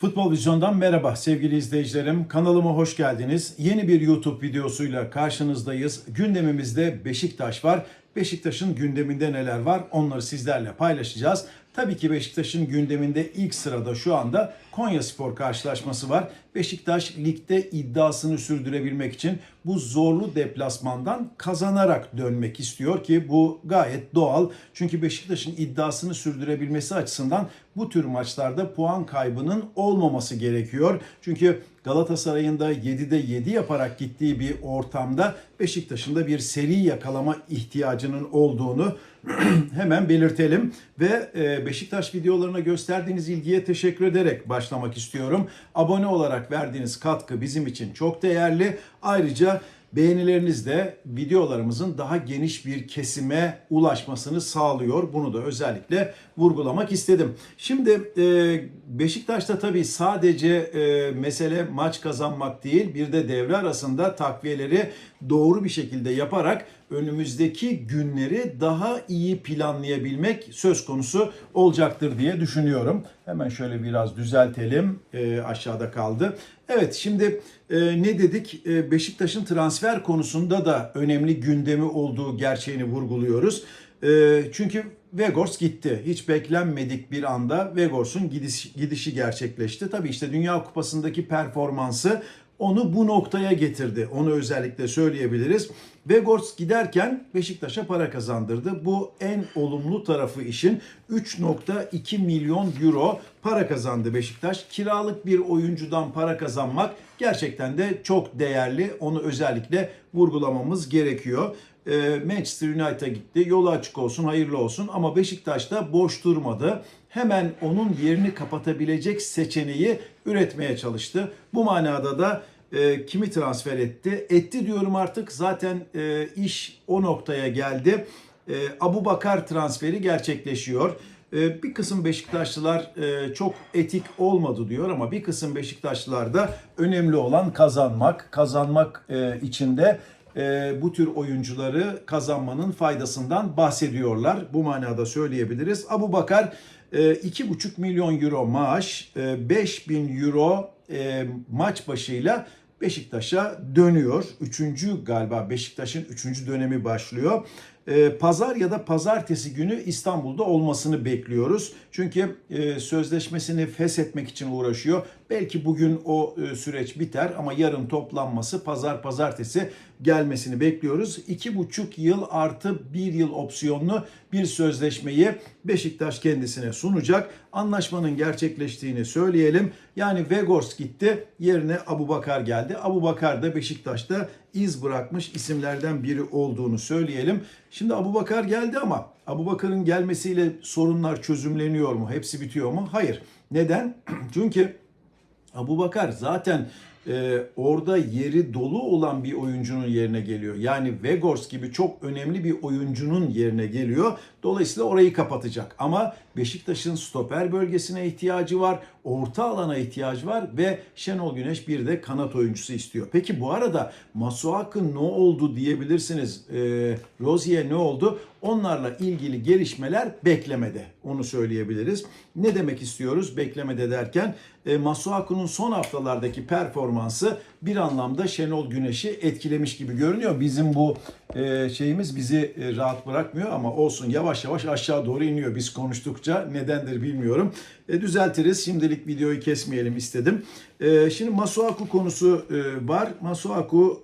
Futbol Vizyon'dan merhaba sevgili izleyicilerim. Kanalıma hoş geldiniz. Yeni bir YouTube videosuyla karşınızdayız. Gündemimizde Beşiktaş var. Beşiktaş'ın gündeminde neler var onları sizlerle paylaşacağız. Tabii ki Beşiktaş'ın gündeminde ilk sırada şu anda Konya Spor karşılaşması var. Beşiktaş ligde iddiasını sürdürebilmek için bu zorlu deplasmandan kazanarak dönmek istiyor ki bu gayet doğal. Çünkü Beşiktaş'ın iddiasını sürdürebilmesi açısından bu tür maçlarda puan kaybının olmaması gerekiyor. Çünkü Galatasaray'ın da 7'de 7 yaparak gittiği bir ortamda Beşiktaş'ın da bir seri yakalama ihtiyacının olduğunu hemen belirtelim ve e, Beşiktaş videolarına gösterdiğiniz ilgiye teşekkür ederek başlamak istiyorum. Abone olarak verdiğiniz katkı bizim için çok değerli. Ayrıca beğenileriniz de videolarımızın daha geniş bir kesime ulaşmasını sağlıyor. Bunu da özellikle vurgulamak istedim. Şimdi e, Beşiktaş'ta tabii sadece e, mesele maç kazanmak değil, bir de devre arasında takviyeleri doğru bir şekilde yaparak önümüzdeki günleri daha iyi planlayabilmek söz konusu olacaktır diye düşünüyorum. Hemen şöyle biraz düzeltelim. E, aşağıda kaldı. Evet şimdi e, ne dedik? E, Beşiktaş'ın transfer konusunda da önemli gündemi olduğu gerçeğini vurguluyoruz. E, çünkü Vegors gitti. Hiç beklenmedik bir anda Vegors'un gidiş, gidişi gerçekleşti. Tabii işte Dünya Kupası'ndaki performansı onu bu noktaya getirdi. Onu özellikle söyleyebiliriz. Vegors giderken Beşiktaş'a para kazandırdı. Bu en olumlu tarafı işin 3.2 milyon euro para kazandı Beşiktaş. Kiralık bir oyuncudan para kazanmak gerçekten de çok değerli. Onu özellikle vurgulamamız gerekiyor. Ee, Manchester United'a gitti. Yolu açık olsun, hayırlı olsun ama Beşiktaş da boş durmadı. Hemen onun yerini kapatabilecek seçeneği üretmeye çalıştı. Bu manada da e, kimi transfer etti? Etti diyorum artık zaten e, iş o noktaya geldi. E, Abu Bakar transferi gerçekleşiyor. E, bir kısım Beşiktaşlılar e, çok etik olmadı diyor ama bir kısım Beşiktaşlılar da önemli olan kazanmak. Kazanmak e, için de e, bu tür oyuncuları kazanmanın faydasından bahsediyorlar. Bu manada söyleyebiliriz. Abu Bakar e, 2,5 milyon euro maaş, e, 5000 euro e, maç başıyla Beşiktaş'a dönüyor. Üçüncü galiba Beşiktaş'ın üçüncü dönemi başlıyor. E, Pazar ya da pazartesi günü İstanbul'da olmasını bekliyoruz. Çünkü e, sözleşmesini feshetmek için uğraşıyor. Belki bugün o e, süreç biter ama yarın toplanması pazar pazartesi gelmesini bekliyoruz. İki buçuk yıl artı bir yıl opsiyonlu bir sözleşmeyi Beşiktaş kendisine sunacak. Anlaşmanın gerçekleştiğini söyleyelim. Yani Vegors gitti yerine Abu Bakar geldi. Abu Bakar da Beşiktaş'ta iz bırakmış isimlerden biri olduğunu söyleyelim. Şimdi Abu Bakar geldi ama Abu Bakar'ın gelmesiyle sorunlar çözümleniyor mu? Hepsi bitiyor mu? Hayır. Neden? Çünkü Abu Bakar zaten e, orada yeri dolu olan bir oyuncunun yerine geliyor. Yani Vegors gibi çok önemli bir oyuncunun yerine geliyor. Dolayısıyla orayı kapatacak. Ama Beşiktaş'ın stoper bölgesine ihtiyacı var. Orta alana ihtiyacı var ve Şenol Güneş bir de kanat oyuncusu istiyor. Peki bu arada Masuaku ne oldu diyebilirsiniz. E, Rozier ne oldu? Onlarla ilgili gelişmeler beklemede. Onu söyleyebiliriz. Ne demek istiyoruz beklemede derken? E, Masuaku'nun son haftalardaki performansı bir anlamda Şenol Güneş'i etkilemiş gibi görünüyor. Bizim bu e, şeyimiz bizi e, rahat bırakmıyor ama olsun yavaş yavaş aşağı doğru iniyor. Biz konuştukça nedendir bilmiyorum. E, düzeltiriz. Şimdilik videoyu kesmeyelim istedim. E, şimdi Masuaku konusu e, var. Masuaku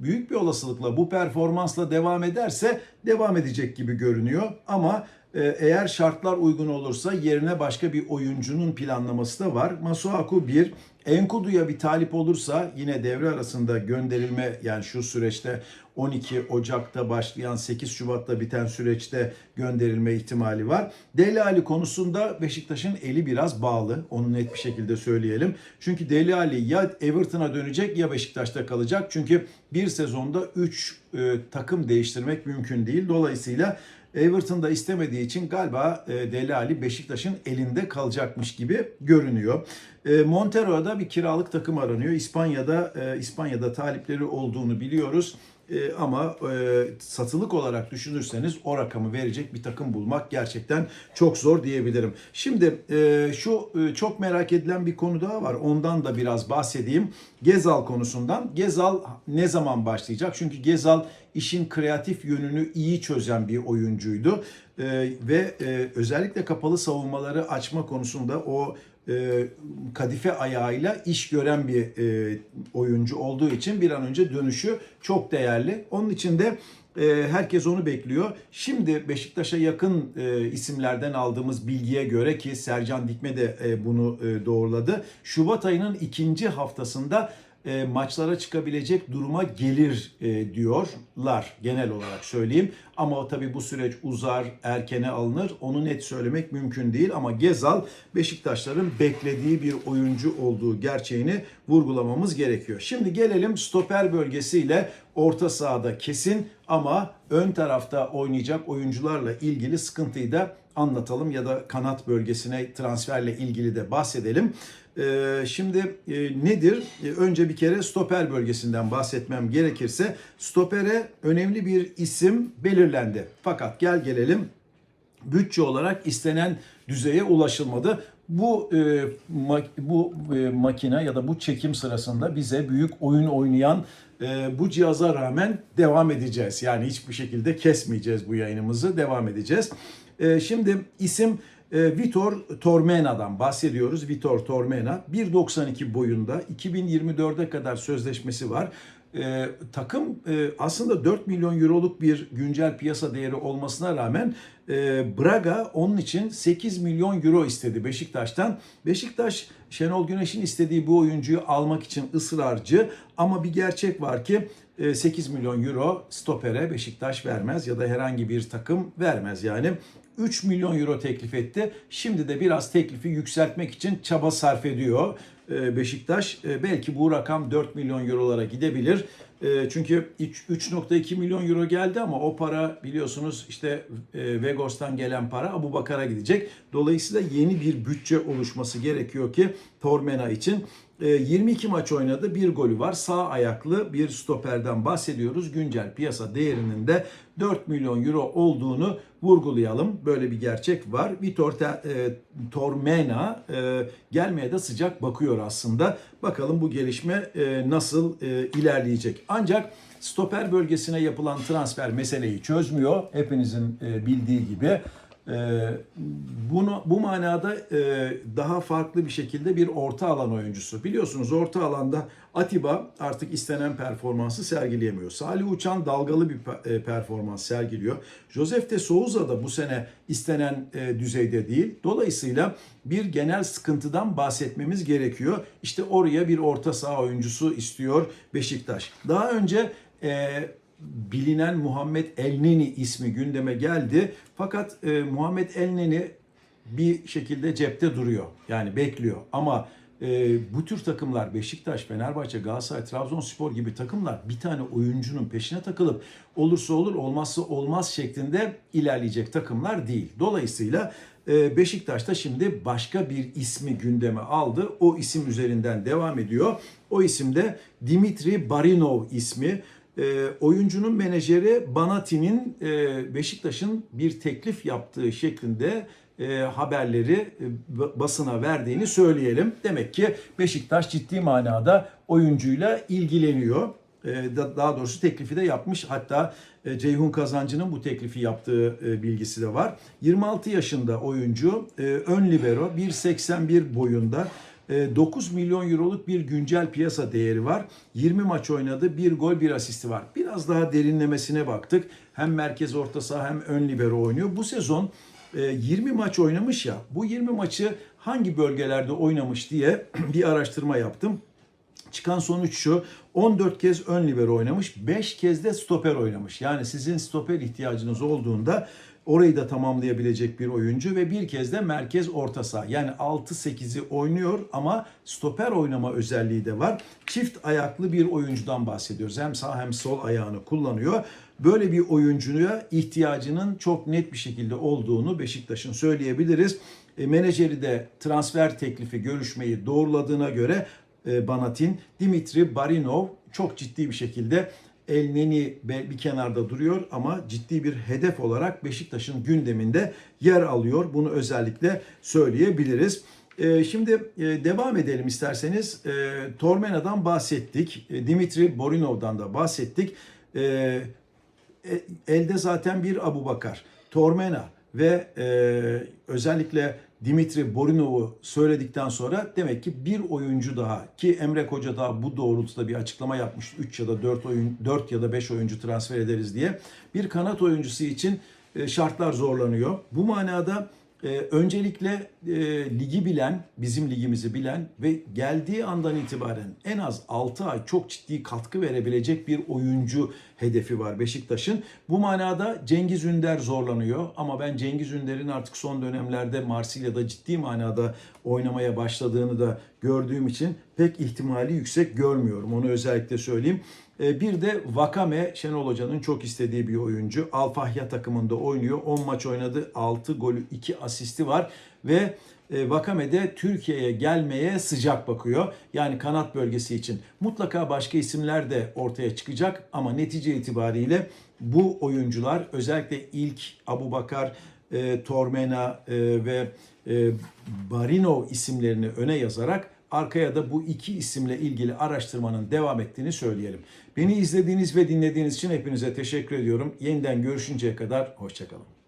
büyük bir olasılıkla bu performansla devam ederse devam edecek gibi görünüyor. Ama eğer şartlar uygun olursa yerine başka bir oyuncunun planlaması da var. Masuaku bir, Enkudu'ya bir talip olursa yine devre arasında gönderilme yani şu süreçte 12 Ocak'ta başlayan 8 Şubat'ta biten süreçte gönderilme ihtimali var. Deli Ali konusunda Beşiktaş'ın eli biraz bağlı. Onu net bir şekilde söyleyelim. Çünkü Deli Ali ya Everton'a dönecek ya Beşiktaş'ta kalacak. Çünkü bir sezonda 3 e, takım değiştirmek mümkün değil. Dolayısıyla Everton'da istemediği için galiba e, Deli Ali Beşiktaş'ın elinde kalacakmış gibi görünüyor. E, Montero'da bir kiralık takım aranıyor. İspanya'da e, İspanya'da talipleri olduğunu biliyoruz. E, ama e, satılık olarak düşünürseniz o rakamı verecek bir takım bulmak gerçekten çok zor diyebilirim. Şimdi e, şu e, çok merak edilen bir konu daha var. Ondan da biraz bahsedeyim. Gezal konusundan. Gezal ne zaman başlayacak? Çünkü Gezal işin kreatif yönünü iyi çözen bir oyuncuydu. E, ve e, özellikle kapalı savunmaları açma konusunda o e, kadife ayağıyla iş gören bir e, oyuncu olduğu için bir an önce dönüşü çok değerli. Onun için de e, herkes onu bekliyor. Şimdi Beşiktaş'a yakın e, isimlerden aldığımız bilgiye göre ki Sercan Dikme de e, bunu doğruladı. Şubat ayının ikinci haftasında e, maçlara çıkabilecek duruma gelir e, diyorlar genel olarak söyleyeyim. Ama tabii bu süreç uzar, erkene alınır. Onu net söylemek mümkün değil ama Gezal Beşiktaşların beklediği bir oyuncu olduğu gerçeğini vurgulamamız gerekiyor. Şimdi gelelim stoper bölgesiyle orta sahada kesin ama ön tarafta oynayacak oyuncularla ilgili sıkıntıyı da anlatalım ya da kanat bölgesine transferle ilgili de bahsedelim. Ee, şimdi e, nedir? E, önce bir kere stoper bölgesinden bahsetmem gerekirse stopere önemli bir isim belirlendi. Fakat gel gelelim bütçe olarak istenen düzeye ulaşılmadı. Bu e, ma- bu e, makine ya da bu çekim sırasında bize büyük oyun oynayan e, bu cihaza rağmen devam edeceğiz. Yani hiçbir şekilde kesmeyeceğiz bu yayınımızı, devam edeceğiz. E, şimdi isim e, Vitor Tormena'dan bahsediyoruz. Vitor Tormena 1.92 boyunda 2024'e kadar sözleşmesi var. E, takım e, aslında 4 milyon euroluk bir güncel piyasa değeri olmasına rağmen e, Braga onun için 8 milyon euro istedi Beşiktaş'tan. Beşiktaş Şenol Güneş'in istediği bu oyuncuyu almak için ısrarcı ama bir gerçek var ki 8 milyon euro stopere Beşiktaş vermez ya da herhangi bir takım vermez yani. 3 milyon euro teklif etti. Şimdi de biraz teklifi yükseltmek için çaba sarf ediyor e, Beşiktaş. E, Belki bu rakam 4 milyon eurolara gidebilir. E, Çünkü üç- 3.2 milyon euro geldi ama o para biliyorsunuz işte Vegos'tan gelen para Abu Bakar'a gidecek. Dolayısıyla yeni bir bütçe oluşması gerekiyor ki Tormena için. E, 22 maç oynadı, bir golü var. Sağ ayaklı bir stoperden bahsediyoruz. Güncel piyasa değerinin de 4 milyon euro olduğunu vurgulayalım. Böyle bir gerçek var. Vitor e, Tormena e, gelmeye de sıcak bakıyor aslında. Bakalım bu gelişme e, nasıl e, ilerleyecek. Ancak stoper bölgesine yapılan transfer meseleyi çözmüyor. Hepinizin e, bildiği gibi. Ee, bunu bu manada e, daha farklı bir şekilde bir orta alan oyuncusu. Biliyorsunuz orta alanda Atiba artık istenen performansı sergileyemiyor. Salih Uçan dalgalı bir e, performans sergiliyor. Josef de Souza da bu sene istenen e, düzeyde değil. Dolayısıyla bir genel sıkıntıdan bahsetmemiz gerekiyor. İşte oraya bir orta saha oyuncusu istiyor Beşiktaş. Daha önce e, bilinen Muhammed Elneni ismi gündeme geldi. Fakat e, Muhammed Elneni bir şekilde cepte duruyor. Yani bekliyor. Ama e, bu tür takımlar Beşiktaş, Fenerbahçe, Galatasaray, Trabzonspor gibi takımlar bir tane oyuncunun peşine takılıp olursa olur olmazsa olmaz şeklinde ilerleyecek takımlar değil. Dolayısıyla e, Beşiktaş da şimdi başka bir ismi gündeme aldı. O isim üzerinden devam ediyor. O isim de Dimitri Barinov ismi. E, oyuncunun menajeri Banati'nin e, Beşiktaş'ın bir teklif yaptığı şeklinde e, haberleri e, ba- basına verdiğini söyleyelim. Demek ki Beşiktaş ciddi manada oyuncuyla ilgileniyor. E, da- daha doğrusu teklifi de yapmış. Hatta e, Ceyhun Kazancı'nın bu teklifi yaptığı e, bilgisi de var. 26 yaşında oyuncu, e, ön libero, 1.81 boyunda. E, 9 milyon euroluk bir güncel piyasa değeri var. 20 maç oynadı, bir gol, bir asisti var. Biraz daha derinlemesine baktık. Hem merkez orta saha hem ön libero oynuyor. Bu sezon e, 20 maç oynamış ya. Bu 20 maçı hangi bölgelerde oynamış diye bir araştırma yaptım. Çıkan sonuç şu. 14 kez ön libero oynamış, 5 kez de stoper oynamış. Yani sizin stoper ihtiyacınız olduğunda orayı da tamamlayabilecek bir oyuncu ve bir kez de merkez orta saha. Yani 6-8'i oynuyor ama stoper oynama özelliği de var. Çift ayaklı bir oyuncudan bahsediyoruz. Hem sağ hem sol ayağını kullanıyor. Böyle bir oyuncuya ihtiyacının çok net bir şekilde olduğunu Beşiktaş'ın söyleyebiliriz. E, menajeri de transfer teklifi görüşmeyi doğruladığına göre e, Banatin, Dimitri Barinov çok ciddi bir şekilde El Neni bir kenarda duruyor ama ciddi bir hedef olarak Beşiktaş'ın gündeminde yer alıyor. Bunu özellikle söyleyebiliriz. Ee, Şimdi e, devam edelim isterseniz. Ee, Tormena'dan bahsettik. E, Dimitri Borinov'dan da bahsettik. Ee, e- elde zaten bir Abu Bakar, Tormena ve e, özellikle Dimitri Borinov'u söyledikten sonra demek ki bir oyuncu daha ki Emre Koca da bu doğrultuda bir açıklama yapmış. 3 ya da 4 oyun 4 ya da 5 oyuncu transfer ederiz diye. Bir kanat oyuncusu için e, şartlar zorlanıyor. Bu manada e, öncelikle e, ligi bilen, bizim ligimizi bilen ve geldiği andan itibaren en az 6 ay çok ciddi katkı verebilecek bir oyuncu hedefi var Beşiktaş'ın. Bu manada Cengiz Ünder zorlanıyor ama ben Cengiz Ünder'in artık son dönemlerde Marsilya'da ciddi manada oynamaya başladığını da gördüğüm için pek ihtimali yüksek görmüyorum. Onu özellikle söyleyeyim. E, Bir de Vakame Şenol Hoca'nın çok istediği bir oyuncu. Alfahya takımında oynuyor. 10 maç oynadı. 6 golü 2 asisti var ve e, Vakame de Türkiye'ye gelmeye sıcak bakıyor. Yani kanat bölgesi için. Mutlaka başka isimler de ortaya çıkacak ama netice itibariyle bu oyuncular özellikle ilk Abu Bakar, e, Tormena e, ve e, Barinov isimlerini öne yazarak arkaya da bu iki isimle ilgili araştırmanın devam ettiğini söyleyelim. Beni izlediğiniz ve dinlediğiniz için hepinize teşekkür ediyorum. Yeniden görüşünceye kadar hoşçakalın.